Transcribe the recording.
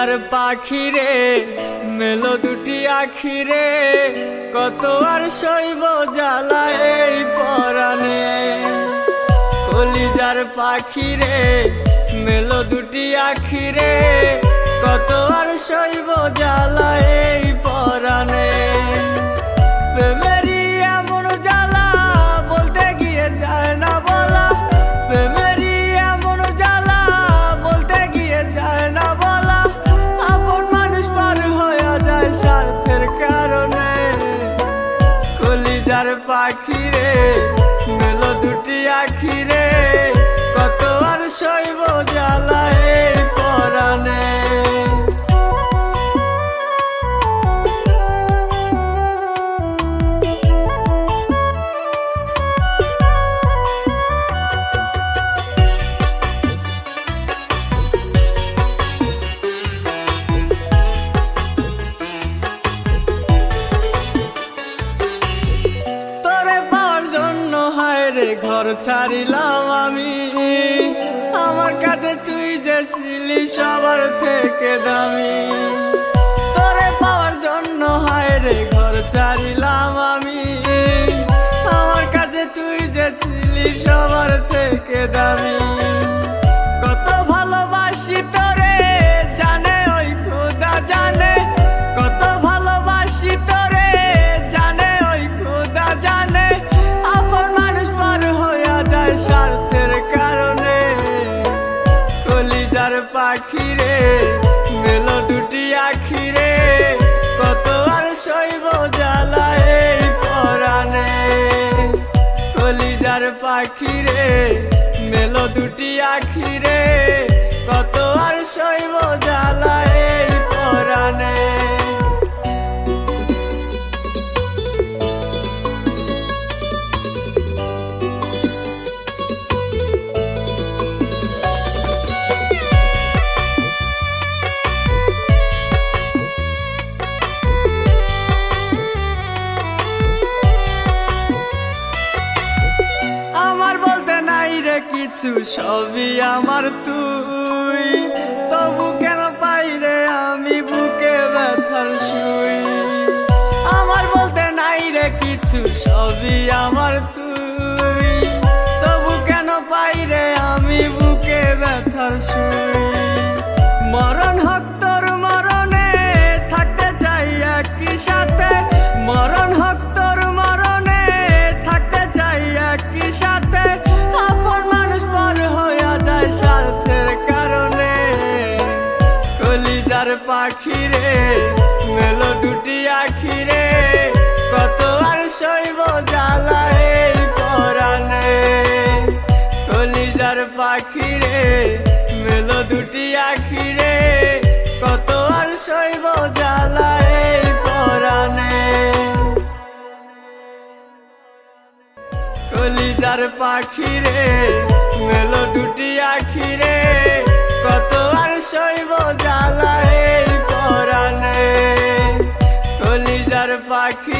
যার পাখি রে মেলো দুটি আখি রে কত আর শৈব জ্বালা এই পরাণে। কলিজার পাখি রে মেলো দুটি আখি রে কত আর শৈব জ্বালা পাখি রে মেলো দুটি আখি রে কত আর শৈব ঘর ছাড়িলাম আমি। আমার কাছে তুই যে ছিলি সবার থেকে দামি। তোরে পাওয়ার জন্য হায় রে, ঘর ছাড়িলাম আমি। আমার কাছে তুই যে ছিলি সবার থেকে দামি। কলিজার পাখি রে মেলো দুটি আখি রে কত আর শৈব জ্বালা এই পরাণে। কলিজার পাখি রে মেলো দুটি আখি কিছু সবই আমার তুই। তবু কেন বাইরে আমি বুকে ব্যথার শুই আমার বলতে নাই রে কিছু সবই আমার তুই। তবু কেন বাইরে আমি বুকে ব্যথার শুই কলিজার পাখি রে মেলো দুটি আখি রে কত আর শৈব জ্বালা এই পরাণে। কলিজার পাখি রে মেলো দুটি আখি রে কত আর শৈব জ্বালা পরাণে। কলিজার পাখি রে মেলো দুটি আখি রে কত আর শৈব জ্বালা এই পরাণে কলিজার পাখি